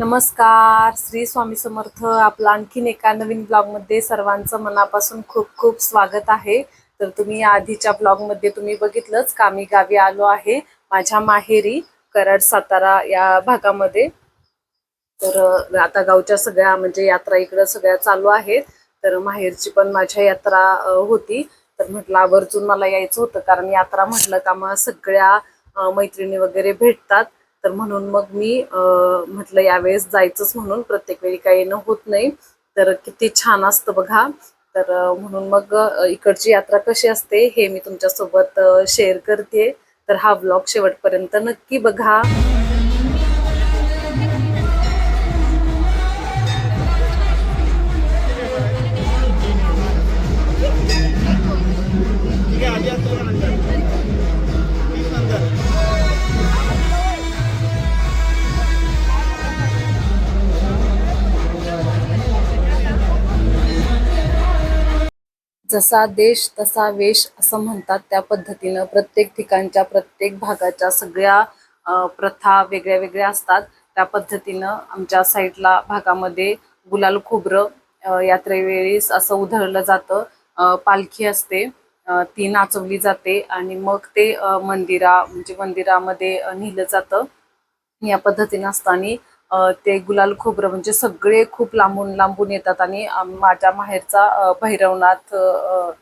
नमस्कार श्री स्वामी समर्थ. आपला आणखीन एका नवीन ब्लॉगमध्ये सर्वांचं मनापासून खूप खूप स्वागत आहे. तर तुम्ही आधीच्या ब्लॉगमध्ये तुम्ही बघितलंच कामी गावी आलो आहे माझ्या माहेरी कराड सातारा या भागामध्ये. तर आता गावच्या सगळ्या म्हणजे यात्रा इकडं सगळ्या चालू आहेत. तर माहेरची पण माझ्या यात्रा होती. तर म्हटलं आवर्जून मला यायचं होतं कारण यात्रा म्हटलं का मग सगळ्या मैत्रिणी वगैरे भेटतात. तर म्हणून मग मी म्हटलं यावेळेस जायचंच म्हणून प्रत्येक वेळी काही येणं होत नाही. तर किती छान असतं बघा. तर म्हणून मग इकडची यात्रा कशी असते हे मी तुमच्यासोबत शेअर करते तर हा ब्लॉग शेवटपर्यंत नक्की बघा. जसा देश तसा वेश असं म्हणतात त्या पद्धतीनं. प्रत्येक ठिकाणच्या प्रत्येक भागाच्या सगळ्या प्रथा वेगळ्या वेगळ्या असतात. त्या पद्धतीनं आमच्या साईडला भागामध्ये गुलाल खोबरं यात्रेवेळीस असं उधळलं जातं. पालखी असते ती नाचवली जाते आणि मग ते मंदिरा म्हणजे मंदिरामध्ये नेलं जातं. या पद्धतीनं असताना ते गुलाल खोबरं म्हणजे सगळे खूप लांबून लांबून येतात आणि माझ्या माहेरचा भैरवनाथ च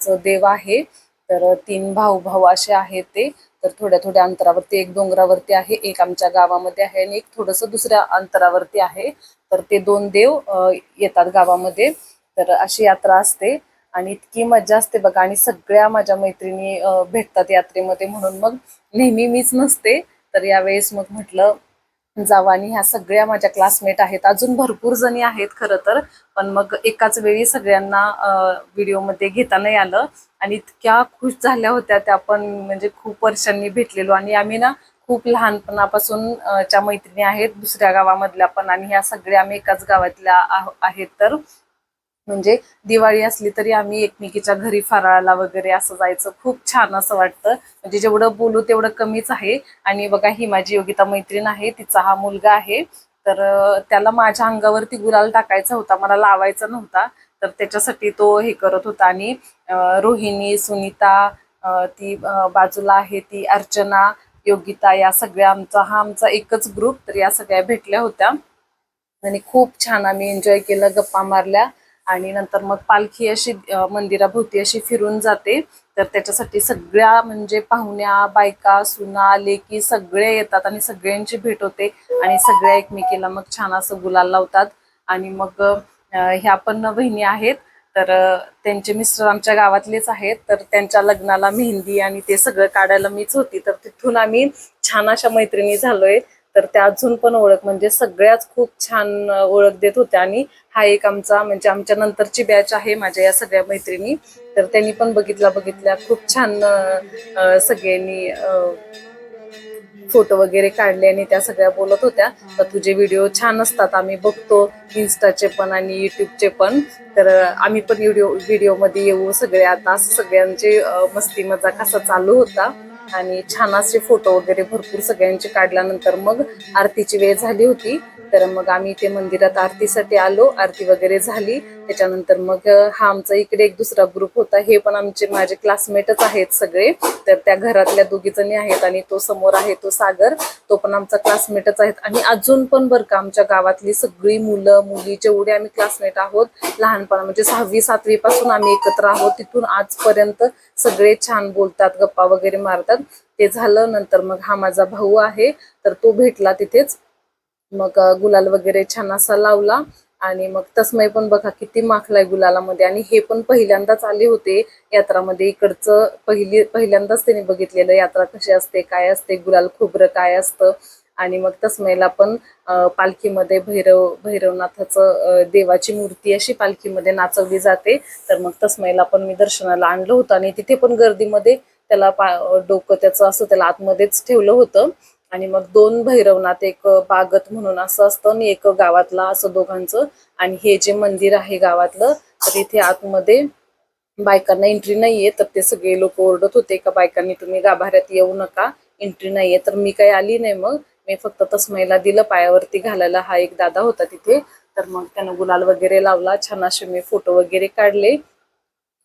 चं देव आहे. तर तीन भाऊ भाऊ असे आहेत ते. तर थोड्या थोड्या अंतरावरती एक डोंगरावरती आहे एक आमच्या गावामध्ये आहे आणि एक थोडंसं दुसऱ्या अंतरावरती आहे. तर ते दोन देव येतात गावामध्ये. तर अशी यात्रा असते आणि इतकी मजा असते बघा आणि सगळ्या माझ्या मैत्रिणी भेटतात यात्रेमध्ये म्हणून. मग नेहमी मीच नसते. तर यावेळेस मग म्हटलं जावानी ह्या सगळ्या माझ्या क्लासमेट आहेत. अजून भरपूर जणी आहेत खरं तर पण मग एकाच वेळी सगळ्यांना व्हिडिओमध्ये घेता नाही आलं. आणि इतक्या खुश झाल्या होत्या त्या पण म्हणजे खूप वर्षांनी भेटलेलो. आणि आम्ही ना खूप लहानपणापासून च्या मैत्रिणी आहेत दुसऱ्या गावामधल्या पण. आणि ह्या सगळ्या आम्ही एकाच गावातल्या आहेत तर. म्हणजे दिवाळी असली तरी आम्ही एकमेकीच्या घरी फराळाला वगैरे असं जायचं. खूप छान असं वाटतं. म्हणजे जेवढं बोलू तेवढं कमीच आहे. आणि बघा ही माझी योगिता मैत्रीण आहे. तिचा हा मुलगा आहे. तर त्याला माझ्या अंगावरती गुलाल टाकायचा होता. मला लावायचा नव्हता. तर त्याच्यासाठी तो हे करत होता. आणि रोहिणी सुनीता ती बाजूला आहे ती अर्चना योगिता या सगळ्या आमचा हा आमचा एकच ग्रुप तर या सगळ्या भेटल्या होत्या. आणि खूप छान आम्ही एन्जॉय केलं गप्पा मारल्या. आणि नंतर मग पालखी अशी मंदिराभोवती अशी फिरून जाते. तर त्याच्यासाठी सगळ्या म्हणजे पाहुण्या बायका सुना लेकी सगळे येतात आणि सगळ्यांची भेट होते आणि सगळ्या एकमेकीला मग छान असं गुलाल लावतात. आणि मग ह्या पण बहिणी आहेत. तर त्यांचे मिस्टर आमच्या गावातलेच आहेत. तर त्यांच्या लग्नाला मेहंदी आणि ते सगळं काढायला मीच होती. तर तिथून आम्ही छान अशा मैत्रिणी झालोय. तर त्या अजून पण ओळख म्हणजे सगळ्याच खूप छान ओळख देत होत्या आणि हा एक आमचा म्हणजे आमच्या नंतरची बॅच आहे माझ्या या सगळ्या मैत्रिणी. तर त्यांनी पण बघितला बघितल्या. खूप छान सगळ्यांनी फोटो वगैरे काढले आणि त्या सगळ्या बोलत होत्या. तर तुझे व्हिडिओ छान असतात आम्ही बघतो इन्स्टाचे पण आणि युट्यूबचे पण. तर आम्ही पण व्हिडिओ व्हिडिओमध्ये येऊ सगळे. आता सगळ्यांचे मस्ती मजाक असा चालू होता. आणि छान असे फोटो वगैरे भरपूर सगळ्यांचे काढल्यानंतर मग आरतीची वेळ झाली होती. तर मग आम्ही ते मंदिरात आरतीसाठी आलो. आरती वगैरे झाली. त्याच्यानंतर मग हा आमचा इकडे एक दुसरा ग्रुप होता. हे पण आमचे माझे क्लासमेटच आहेत सगळे. तर त्या घरातल्या दोघी जणी आहेत आणि तो समोर आहे तो सागर. तो पण आमचा क्लासमेटच आहेत. आणि अजून पण बरं का आमच्या गावातली सगळी मुलं मुली जेवढे आम्ही क्लासमेट आहोत लहानपणा म्हणजे सहावी सातवी पासून आम्ही एकत्र आहोत. तिथून आजपर्यंत सगळे छान बोलतात गप्पा वगैरे मारतात. ते झालं. नंतर मग हा माझा भाऊ आहे. तर तो भेटला तिथेच. मग गुलाल वगैरे छान असा लावला. आणि मग तसमय पण बघा किती माखलाय गुलालामध्ये. आणि हे पण पहिल्यांदाच आले होते यात्रामध्ये. इकडचं पहिली पहिल्यांदाच त्यांनी बघितलेलं यात्रा कशी असते काय असते गुलाल खोबरं काय असतं. आणि मग तसमयला पण पालखीमध्ये भैरव भैरवनाथाचं देवाची मूर्ती अशी पालखीमध्ये नाचवली जाते. तर मग तसमयला पण मी दर्शनाला आणलं होतं. आणि तिथे पण गर्दीमध्ये त्याला पा डोकं त्याचं असं त्याला आतमध्येच ठेवलं होतं. आणि मग दोन भैरवनाथ एक बागत म्हणून असं असतं आणि एक गावातला असं दोघांचं. आणि हे जे मंदिर आहे गावातलं तर इथे आतमध्ये बायकांना एंट्री नाहीये तर ते सगळे लोक ओरडत होते का बायकांनी तुम्ही गाभाऱ्यात येऊ नका एंट्री नाहीये. तर मी काही आली नाही मग. मी फक्त तस्मईला दिलं पायावरती घालायला. हा एक दादा होता तिथे. तर मग त्यानं गुलाल वगैरे लावला छान असे मी फोटो वगैरे काढले.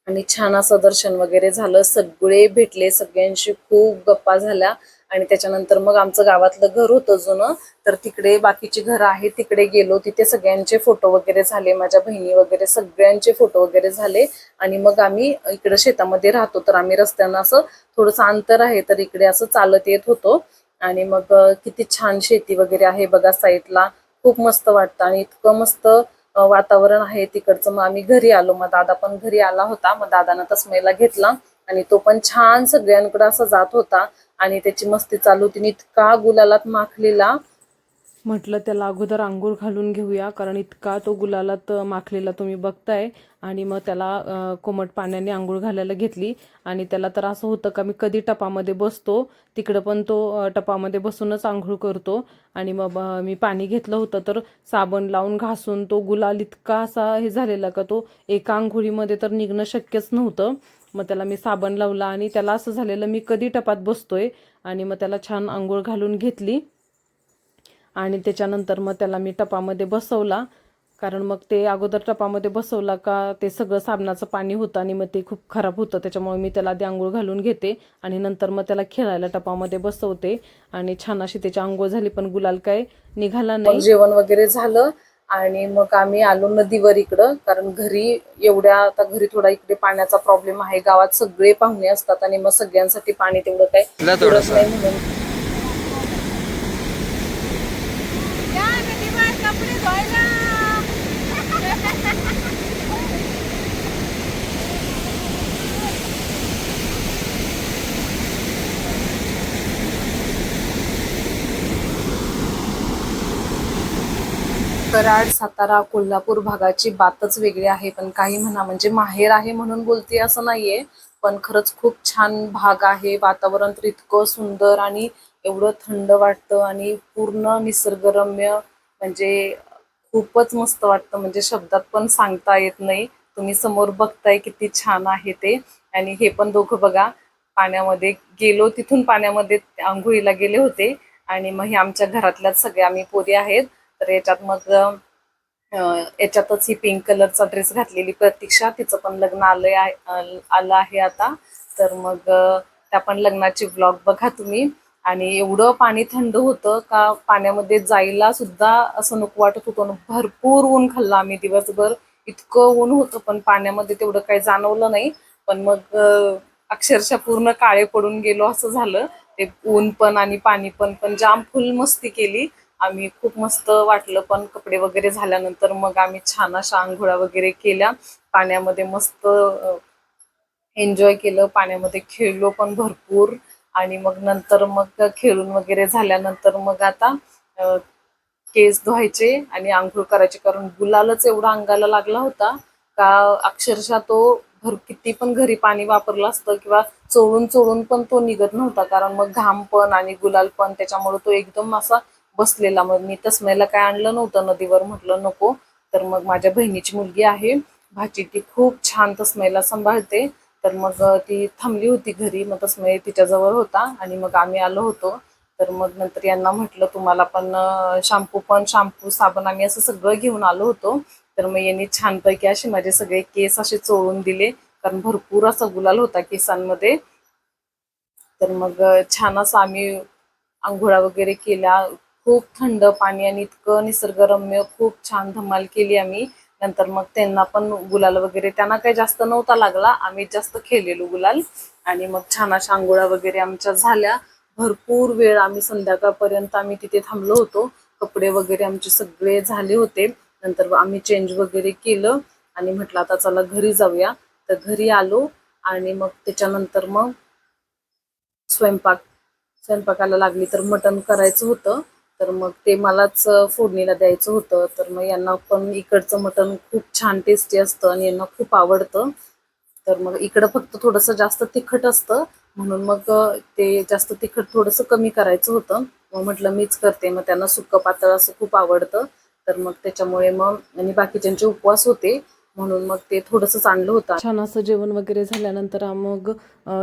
आणि छान असं दर्शन वगैरे झालं. सगळे भेटले सगळ्यांशी खूप गप्पा झाल्या. आणि त्याच्यानंतर मग आमचं गावातलं घर होतं जुनं. तर तिकडे बाकीची घरं आहेत तिकडे गेलो. तिथे सगळ्यांचे फोटो वगैरे झाले. माझ्या बहिणी वगैरे सगळ्यांचे फोटो वगैरे झाले. आणि मग आम्ही इकडे शेतामध्ये राहतो. तर आम्ही रस्त्यानं असं थोडंसं अंतर आहे. तर इकडे असं चालत येत होतो. आणि मग किती छान शेती वगैरे आहे बघा साईडला खूप मस्त वाटतं. आणि इतकं मस्त वातावरण आहे तिकडचं. मग आम्ही घरी आलो. मग दादा पण घरी आला होता. मग दादानं तस्मईला घेतला आणि तो पण छान सगळ्यांकडे असा जात होता आणि त्याची मस्ती चालू होती. इतका गुलालात माखलेला. म्हटलं त्याला अगोदर आंघोळ घालून घेऊया कारण इतका तो गुलालात माखलेला तुम्ही बघताय. आणि मग त्याला कोमट पाण्याने आंघोळ घालायला घेतली. आणि त्याला तर असं होतं का मी कधी टपामध्ये बसतो तिकडं पण तो टपामध्ये बसूनच आंघोळ करतो. आणि मग मी पाणी घेतलं होतं तर साबण लावून घासून तो गुलाल इतका असा हे झालेला का तो एका आंघोळीमध्ये तर निघणं शक्यच नव्हतं. मग त्याला मी साबण लावला आणि त्याला असं झालेलं मी कधी टपात बसतोय. आणि मग त्याला छान आंघोळ घालून घेतली. आणि त्याच्यानंतर मग त्याला मी टपामध्ये बसवला. कारण मग ते अगोदर टपामध्ये बसवला का ते सगळं साबणाचं पाणी होतं आणि मग ते खूप खराब होतं. त्याच्यामुळे मी त्याला आधी आंघोळ घालून घेते आणि नंतर मग त्याला खेळायला टपामध्ये बसवते. आणि छान अशी त्याची आंघोळ झाली पण गुलाल काय निघाला नाही. जेवण वगैरे झालं आणि मग आम्ही आलो नदीवर इकडं. कारण घरी एवढ्या आता घरी थोडा इकडे पाण्याचा प्रॉब्लेम आहे. गावात सगळे पाहुणे असतात आणि मग सगळ्यांसाठी पाणी तेवढं काय नाही. म्हणून या नदीवर कपडे धुवायला कराड सातारा कोल्हापूर भागाची बातच वेगळी आहे. पण काही म्हणा म्हणजे माहेर आहे म्हणून बोलते असं नाहीये. पण खरंच खूप छान भाग आहे. वातावरण तर इतकं सुंदर आणि एवढं थंड वाटतं आणि पूर्ण निसर्गरम्य म्हणजे खूपच मस्त वाटतं. म्हणजे शब्दात पण सांगता येत नाही. तुम्ही समोर बघताय किती छान आहे ते. आणि हे पण दोघं बघा पाण्यामध्ये गेलो तिथून पाण्यामध्ये आंघोळीला गेले होते. आणि मग हे आमच्या घरातल्याच सगळे आम्ही पोरी आहेत. तर याच्यात मग याच्यातच ही पिंक कलरचा ड्रेस घातलेली प्रतीक्षा तिचं पण लग्न आलंय आलं आहे आता. तर मग त्या पण लग्नाची ब्लॉग बघा तुम्ही. आणि एवढं पाणी थंड होतं का पाण्यामध्ये जायला सुद्धा असं नको वाटत होतं. भरपूर ऊन खाल्लं आम्ही दिवसभर. इतकं ऊन होतं पण पाण्यामध्ये तेवढं काही जाणवलं नाही. पण मग अक्षरशः पूर्ण काळे पडून गेलो असं झालं. ते ऊन पण आणि पाणी पण पण जाम फुल मस्ती केली. आम्ही खूप मस्त वाटलं पण कपडे वगैरे झाल्यानंतर मग आम्ही छान अशा आंघोळ्या वगैरे केल्या. पाण्यामध्ये मस्त एन्जॉय केलं. पाण्यामध्ये खेळलो पण भरपूर. आणि मग नंतर मग खेळून वगैरे झाल्यानंतर मग आता केस धुवायचे आणि आंघोळ करायचे. कारण गुलालच एवढा अंगाला लागला होता का अक्षरशः तो भर किती पण घरी पाणी वापरलं असतं किंवा चोळून चोळून पण तो निघत नव्हता. कारण मग घाम पण आणि गुलाल पण त्याच्यामुळे तो एकदम असा बसलेला. मग मी तस्मेला काय आणलं नव्हतं? नदीवर म्हटलं नको. तर मग माझ्या बहिणीची मुलगी आहे. भाची ती खूप छान तस्मेला सांभाळते. तर मग ती थांबली होती घरी. मग तसमय तिच्याजवळ होता आणि मग आम्ही आलो होतो. तर मग नंतर यांना म्हटलं तुम्हाला पण शॅम्पू पण शॅम्पू साबण आम्ही असं सगळं घेऊन आलो होतो. तर मग यांनी छानपैकी असे माझे सगळे केस असे चोळून दिले. कारण भरपूर असा गुलाल होता केसांमध्ये. तर मग छान असं आम्ही आंघोळा वगैरे केल्या. खूप थंड पाणी आणि इतकं निसर्गरम्य खूप छान धमाल केली आम्ही. नंतर मग त्यांना पण गुलाल वगैरे त्यांना काही जास्त नव्हता लागला. आम्ही जास्त खेळलेलो गुलाल. आणि मग छान अशा आंघोळ्या वगैरे आमच्या झाल्या. भरपूर वेळ आम्ही संध्याकाळपर्यंत आम्ही तिथे थांबलो होतो. कपडे वगैरे आमचे सगळे झाले होते. नंतर आम्ही चेंज वगैरे केलं. आणि म्हटलं आता चला घरी जाऊया. तर घरी आलो. आणि मग त्याच्यानंतर मग स्वयंपाक स्वयंपाकाला लागली तर मटण करायचं होतं. तर मग ते मलाच फोडणीला द्यायचं होतं. तर मग यांना पण इकडचं मटण खूप छान टेस्टी असतं आणि यांना खूप आवडतं. तर मग इकडं फक्त थोडंसं जास्त तिखट असतं. म्हणून मग ते जास्त तिखट थोडंसं कमी करायचं होतं. मग म्हटलं मीच करते. मग त्यांना सुक्क पातळ असं खूप आवडतं. तर मग त्याच्यामुळे मग आणि बाकीच्यांचे उपवास होते. म्हणून मग ते थोडंसं आणलं होतं. छान असं जेवण वगैरे झाल्यानंतर मग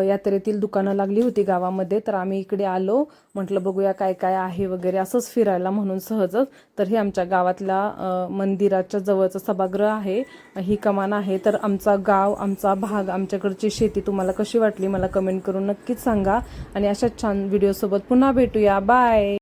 यात्रेतील दुकानं लागली होती गावामध्ये तर आम्ही इकडे आलो. म्हटलं बघूया काय काय आहे वगैरे. असंच फिरायला म्हणून सहजच. तर हे आमच्या गावातल्या मंदिराच्या जवळचं सभागृह आहे. ही कमान आहे. तर आमचा गाव आमचा भाग आमच्याकडची शेती तुम्हाला कशी वाटली मला कमेंट करून नक्कीच सांगा. आणि अशाच छान व्हिडिओसोबत पुन्हा भेटूया. बाय